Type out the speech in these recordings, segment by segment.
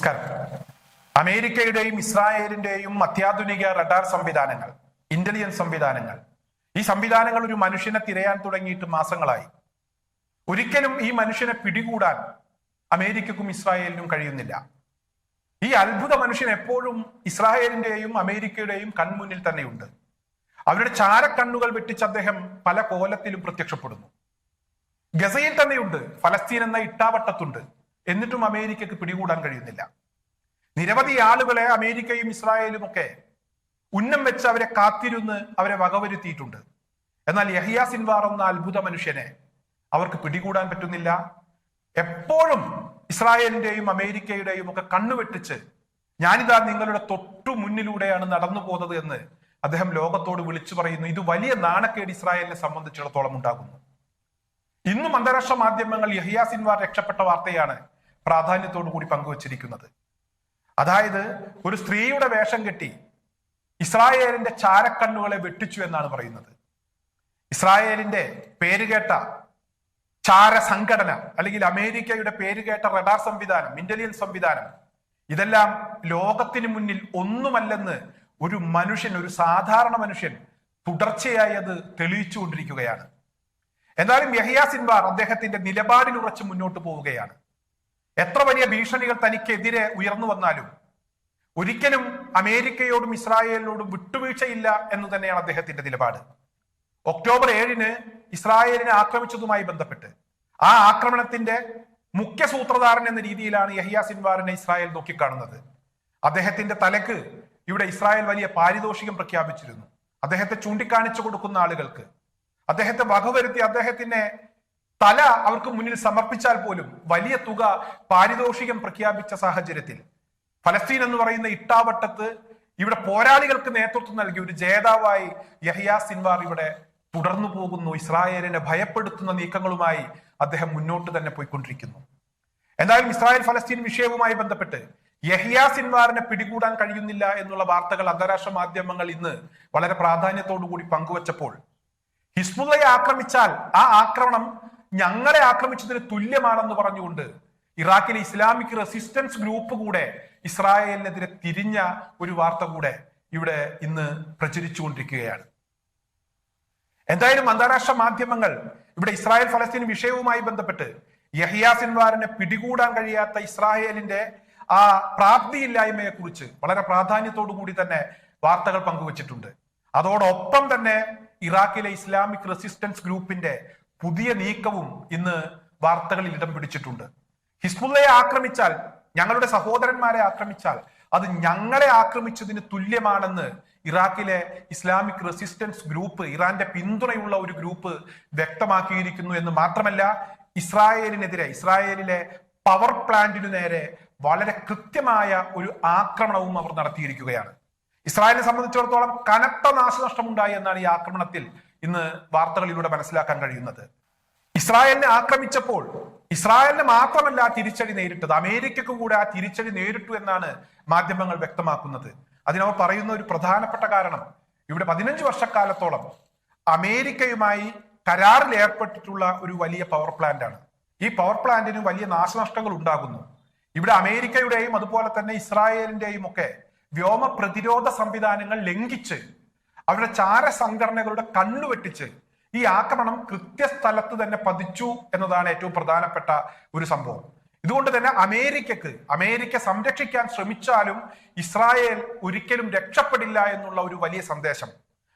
നമസ്കാരം. അമേരിക്കയുടെയും ഇസ്രായേലിന്റെയും അത്യാധുനിക റഡാർ സംവിധാനങ്ങൾ ഇന്റലിജൻസ് സംവിധാനങ്ങൾ ഈ സംവിധാനങ്ങൾ ഒരു മനുഷ്യനെ തിരയാൻ തുടങ്ങിയിട്ട് മാസങ്ങളായി. ഒരിക്കലും ഈ മനുഷ്യനെ പിടികൂടാൻ അമേരിക്കക്കും ഇസ്രായേലിനും കഴിയുന്നില്ല. ഈ അത്ഭുത മനുഷ്യൻ എപ്പോഴും ഇസ്രായേലിന്റെയും അമേരിക്കയുടെയും കൺമുന്നിൽ തന്നെയുണ്ട്. അവരുടെ ചാരക്കണ്ണുകൾ വെട്ടിച്ച് അദ്ദേഹം പല കോലത്തിലും പ്രത്യക്ഷപ്പെടുന്നു. ഗസയിൽ തന്നെയുണ്ട് ഫലസ്തീൻ എന്ന ഇട്ടാവട്ടത്തുണ്ട്. എന്നിട്ടും അമേരിക്കക്ക് പിടികൂടാൻ കഴിയുന്നില്ല. നിരവധി ആളുകളെ അമേരിക്കയും ഇസ്രായേലും ഒക്കെ ഉന്നം വെച്ച് അവരെ കാത്തിരുന്ന് അവരെ വകവരുത്തിയിട്ടുണ്ട്. എന്നാൽ യഹിയ സിൻവാർ എന്ന അത്ഭുത മനുഷ്യനെ അവർക്ക് പിടികൂടാൻ പറ്റുന്നില്ല. എപ്പോഴും ഇസ്രായേലിന്റെയും അമേരിക്കയുടെയും ഒക്കെ കണ്ണുവെട്ടിച്ച് ഞാനിതാ നിങ്ങളുടെ തൊട്ടു മുന്നിലൂടെയാണ് നടന്നു പോകുന്നത് എന്ന് അദ്ദേഹം ലോകത്തോട് വിളിച്ചു പറയുന്നു. ഇത് വലിയ നാണക്കേട് ഇസ്രായേലിനെ സംബന്ധിച്ചിടത്തോളം ഉണ്ടാകുന്നു ഇന്നും അന്താരാഷ്ട്ര മാധ്യമങ്ങൾ യഹിയ സിൻവാർ രക്ഷപ്പെട്ട വാർത്തയാണ് പ്രാധാന്യത്തോടു കൂടി പങ്കുവച്ചിരിക്കുന്നത്. അതായത് ഒരു സ്ത്രീയുടെ വേഷം കെട്ടി ഇസ്രായേലിന്റെ ചാരക്കണ്ണുകളെ വെട്ടിച്ചു എന്നാണ് പറയുന്നത്. ഇസ്രായേലിന്റെ പേരുകേട്ട ചാര സംഘടന അല്ലെങ്കിൽ അമേരിക്കയുടെ പേരുകേട്ട റഡാർ സംവിധാനം ഇന്റലിജൻസ് സംവിധാനം ഇതെല്ലാം ലോകത്തിന് മുന്നിൽ ഒന്നുമല്ലെന്ന് ഒരു മനുഷ്യൻ ഒരു സാധാരണ മനുഷ്യൻ തുടർച്ചയായി അത് തെളിയിച്ചുകൊണ്ടിരിക്കുകയാണ്. എന്നാലും യഹിയ സിൻവാർ അദ്ദേഹത്തിന്റെ നിലപാടിൽ ഉറച്ച് മുന്നോട്ട് പോവുകയാണ്. എത്ര വലിയ ഭീഷണികൾ തനിക്കെതിരെ ഉയർന്നു വന്നാലും ഒരിക്കലും അമേരിക്കയോടും ഇസ്രായേലിനോടും വിട്ടുവീഴ്ചയില്ല എന്ന് തന്നെയാണ് അദ്ദേഹത്തിന്റെ നിലപാട്. ഒക്ടോബർ ഏഴിന് ഇസ്രായേലിനെ ആക്രമിച്ചതുമായി ബന്ധപ്പെട്ട് ആ ആക്രമണത്തിന്റെ മുഖ്യ സൂത്രധാരൻ എന്ന രീതിയിലാണ് യഹിയ സിൻവാറിനെ ഇസ്രായേൽ നോക്കിക്കാണുന്നത്. അദ്ദേഹത്തിന്റെ തലക്ക് ഇവിടെ ഇസ്രായേൽ വലിയ പാരിതോഷികം പ്രഖ്യാപിച്ചിരുന്നു. അദ്ദേഹത്തെ ചൂണ്ടിക്കാണിച്ചു കൊടുക്കുന്ന ആളുകൾക്ക് അദ്ദേഹത്തെ വകവരുത്തി അദ്ദേഹത്തിന്റെ തല അവർക്ക് മുന്നിൽ സമർപ്പിച്ചാൽ പോലും വലിയ തുക പാരിതോഷികം പ്രഖ്യാപിച്ച സാഹചര്യത്തിൽ. ഫലസ്തീൻ എന്ന് പറയുന്ന ഇട്ടാവട്ടത്ത് ഇവിടെ പോരാളികൾക്ക് നേതൃത്വം നൽകി ഒരു ജേതാവായി യഹിയ സിൻവാർ ഇവിടെ തുടർന്നു പോകുന്നു. ഇസ്രായേലിനെ ഭയപ്പെടുത്തുന്ന നീക്കങ്ങളുമായി അദ്ദേഹം മുന്നോട്ട് തന്നെ പോയിക്കൊണ്ടിരിക്കുന്നു. എന്തായാലും ഇസ്രായേൽ ഫലസ്തീൻ വിഷയവുമായി ബന്ധപ്പെട്ട് യഹിയ സിൻവാറിനെ പിടികൂടാൻ കഴിയുന്നില്ല എന്നുള്ള വാർത്തകൾ അന്താരാഷ്ട്ര മാധ്യമങ്ങൾ ഇന്ന് വളരെ പ്രാധാന്യത്തോടു കൂടി പങ്കുവച്ചപ്പോൾ ഹിസ്ബുള്ളയെ ആക്രമിച്ചാൽ ആ ആക്രമണം ഞങ്ങളെ ആക്രമിച്ചതിന് തുല്യമാണെന്ന് പറഞ്ഞുകൊണ്ട് ഇറാഖിലെ ഇസ്ലാമിക് റെസിസ്റ്റൻസ് ഗ്രൂപ്പ് കൂടെ ഇസ്രായേലിനെതിരെ തിരിഞ്ഞ ഒരു വാർത്ത കൂടെ ഇവിടെ ഇന്ന് പ്രചരിച്ചുകൊണ്ടിരിക്കുകയാണ്. എന്തായാലും അന്താരാഷ്ട്ര മാധ്യമങ്ങൾ ഇവിടെ ഇസ്രായേൽ ഫലസ്തീൻ വിഷയവുമായി ബന്ധപ്പെട്ട് യഹിയ സിൻവാറിനെ പിടികൂടാൻ കഴിയാത്ത ഇസ്രായേലിന്റെ ആ പ്രാപ്തിയില്ലായ്മയെ കുറിച്ച് വളരെ പ്രാധാന്യത്തോടു കൂടി തന്നെ വാർത്തകൾ പങ്കുവച്ചിട്ടുണ്ട്. അതോടൊപ്പം തന്നെ ഇറാഖിലെ ഇസ്ലാമിക് റെസിസ്റ്റൻസ് ഗ്രൂപ്പിന്റെ പുതിയ നീക്കവും ഇന്ന് വാർത്തകളിൽ ഇടം പിടിച്ചിട്ടുണ്ട്. ഹിസ്ബുള്ളയെ ആക്രമിച്ചാൽ ഞങ്ങളുടെ സഹോദരന്മാരെ ആക്രമിച്ചാൽ അത് ഞങ്ങളെ ആക്രമിച്ചതിന് തുല്യമാണെന്ന് ഇറാഖിലെ ഇസ്ലാമിക് റെസിസ്റ്റൻസ് ഗ്രൂപ്പ് ഇറാന്റെ പിന്തുണയുള്ള ഒരു ഗ്രൂപ്പ് വ്യക്തമാക്കിയിരിക്കുന്നു എന്ന് മാത്രമല്ല ഇസ്രായേലിനെതിരെ ഇസ്രായേലിലെ പവർ പ്ലാന്റിനു നേരെ വളരെ കൃത്യമായ ഒരു ആക്രമണവും അവർ നടത്തിയിരിക്കുകയാണ്. ഇസ്രായേലിനെ സംബന്ധിച്ചിടത്തോളം കനത്ത നാശനഷ്ടമുണ്ടായി എന്നാണ് ഈ ആക്രമണത്തിൽ ഇന്ന് വാർത്തകളിലൂടെ മനസ്സിലാക്കാൻ കഴിയുന്നത്. ഇസ്രായേലിനെ ആക്രമിച്ചപ്പോൾ ഇസ്രായേലിന് മാത്രമല്ല തിരിച്ചടി നേരിട്ടത്. അമേരിക്കക്കും കൂടെ ആ തിരിച്ചടി നേരിട്ടു എന്നാണ് മാധ്യമങ്ങൾ വ്യക്തമാക്കുന്നത്. അതിനവർ പറയുന്ന ഒരു പ്രധാനപ്പെട്ട കാരണം ഇവിടെ പതിനഞ്ച് വർഷക്കാലത്തോളം അമേരിക്കയുമായി കരാറിൽ ഏർപ്പെട്ടിട്ടുള്ള ഒരു വലിയ പവർ പ്ലാന്റ് ആണ്. ഈ പവർ പ്ലാന്റിന് വലിയ നാശനഷ്ടങ്ങൾ ഉണ്ടാകുന്നു. ഇവിടെ അമേരിക്കയുടെയും അതുപോലെ തന്നെ ഇസ്രായേലിന്റെയും ഒക്കെ വ്യോമ പ്രതിരോധ സംവിധാനങ്ങൾ ലംഘിച്ച് അവരുടെ ചാര സംഘടനകളുടെ കണ്ണുവെട്ടിച്ച് ഈ ആക്രമണം കൃത്യസ്ഥലത്ത് തന്നെ പതിച്ചു എന്നതാണ് ഏറ്റവും പ്രധാനപ്പെട്ട ഒരു സംഭവം. ഇതുകൊണ്ട് തന്നെ അമേരിക്കക്ക് അമേരിക്ക സംരക്ഷിക്കാൻ ശ്രമിച്ചാലും ഇസ്രായേൽ ഒരിക്കലും രക്ഷപ്പെടില്ല എന്നുള്ള ഒരു വലിയ സന്ദേശം.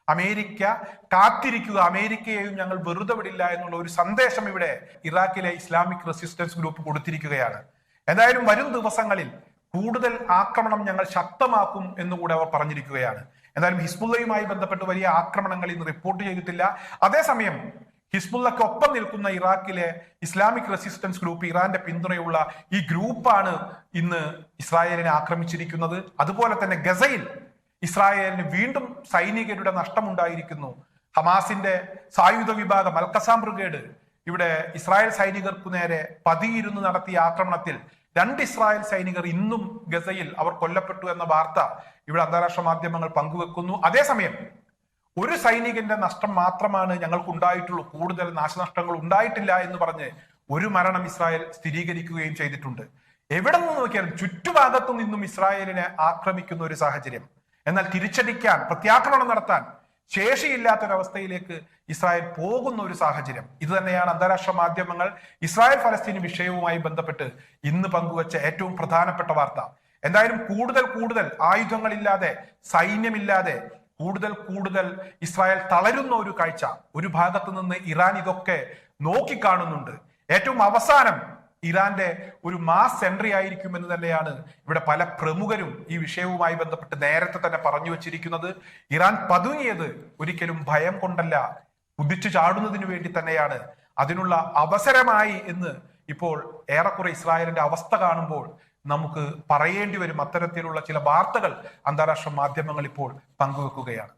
അമേരിക്ക കാത്തിരിക്കുക അമേരിക്കയെയും ഞങ്ങൾ വെറുതെ വിടില്ല എന്നുള്ള ഒരു സന്ദേശം ഇവിടെ ഇറാഖിലെ ഇസ്ലാമിക് റെസിസ്റ്റൻസ് ഗ്രൂപ്പ് കൊടുത്തിരിക്കുകയാണ്. എന്തായാലും വരും ദിവസങ്ങളിൽ കൂടുതൽ ആക്രമണം ഞങ്ങൾ ശക്തമാക്കും എന്നുകൂടെ അവർ പറഞ്ഞിരിക്കുകയാണ്. എന്തായാലും ഹിസ്ബുള്ളയുമായി ബന്ധപ്പെട്ട് വലിയ ആക്രമണങ്ങൾ ഇന്ന് റിപ്പോർട്ട് ചെയ്തിട്ടില്ല. അതേസമയം ഹിസ്ബുള്ളക്ക് ഒപ്പം നിൽക്കുന്ന ഇറാഖിലെ ഇസ്ലാമിക് റെസിസ്റ്റൻസ് ഗ്രൂപ്പ് ഇറാന്റെ പിന്തുണയുള്ള ഈ ഗ്രൂപ്പാണ് ഇന്ന് ഇസ്രായേലിനെ ആക്രമിച്ചിരിക്കുന്നത്. അതുപോലെ തന്നെ ഗസയിൽ ഇസ്രായേലിന് വീണ്ടും സൈനികരുടെ നഷ്ടമുണ്ടായിരിക്കുന്നു. ഹമാസിന്റെ സായുധ വിഭാഗം അൽക്കസാം ബ്രിഗേഡ് ഇവിടെ ഇസ്രായേൽ സൈനികർക്കു നേരെ പതിയിരുന്നു നടത്തിയ ആക്രമണത്തിൽ രണ്ട് ഇസ്രായേൽ സൈനികർ ഇന്നും ഗസയിൽ അവർ കൊല്ലപ്പെട്ടു എന്ന വാർത്ത ഇവിടെ അന്താരാഷ്ട്ര മാധ്യമങ്ങൾ പങ്കുവെക്കുന്നു. അതേസമയം ഒരു സൈനികന്റെ നഷ്ടം മാത്രമാണ് ഞങ്ങൾക്ക് ഉണ്ടായിട്ടുള്ളൂ കൂടുതൽ നാശനഷ്ടങ്ങൾ ഉണ്ടായിട്ടില്ല എന്ന് പറഞ്ഞ് ഒരു മരണം ഇസ്രായേൽ സ്ഥിരീകരിക്കുകയും ചെയ്തിട്ടുണ്ട്. എവിടെ നിന്ന് നോക്കിയാലും ചുറ്റുഭാഗത്തു നിന്നും ഇസ്രായേലിനെ ആക്രമിക്കുന്ന ഒരു സാഹചര്യം. എന്നാൽ തിരിച്ചടിക്കാൻ പ്രത്യാക്രമണം നടത്താൻ ശേഷിയില്ലാത്തൊരവസ്ഥയിലേക്ക് ഇസ്രായേൽ പോകുന്ന ഒരു സാഹചര്യം. ഇത് തന്നെയാണ് അന്താരാഷ്ട്ര മാധ്യമങ്ങൾ ഇസ്രായേൽ ഫലസ്തീൻ വിഷയവുമായി ബന്ധപ്പെട്ട് ഇന്ന് പങ്കുവച്ച ഏറ്റവും പ്രധാനപ്പെട്ട വാർത്ത. എന്തായാലും കൂടുതൽ കൂടുതൽ ആയുധങ്ങളില്ലാതെ സൈന്യമില്ലാതെ കൂടുതൽ കൂടുതൽ ഇസ്രായേൽ തളരുന്ന ഒരു കാഴ്ച ഒരു ഭാഗത്ത് നിന്ന് ഇറാൻ ഇതൊക്കെ നോക്കിക്കാണുന്നുണ്ട്. ഏറ്റവും അവസാനം ഇറാന്റെ ഒരു മാസ് എൻട്രി ആയിരിക്കും എന്ന് തന്നെയാണ് ഇവിടെ പല പ്രമുഖരും ഈ വിഷയവുമായി ബന്ധപ്പെട്ട് നേരത്തെ തന്നെ പറഞ്ഞു വച്ചിരിക്കുന്നത്. ഇറാൻ പതുങ്ങിയത് ഒരിക്കലും ഭയം കൊണ്ടല്ല കുതിച്ചു ചാടുന്നതിന് വേണ്ടി തന്നെയാണ്. അതിനുള്ള അവസരമായി എന്ന് ഇപ്പോൾ ഏറെക്കുറെ ഇസ്രായേലിന്റെ അവസ്ഥ കാണുമ്പോൾ നമുക്ക് പറയേണ്ടി വരും. അത്തരത്തിലുള്ള ചില വാർത്തകൾ അന്താരാഷ്ട്ര മാധ്യമങ്ങൾ ഇപ്പോൾ പങ്കുവെക്കുകയാണ്.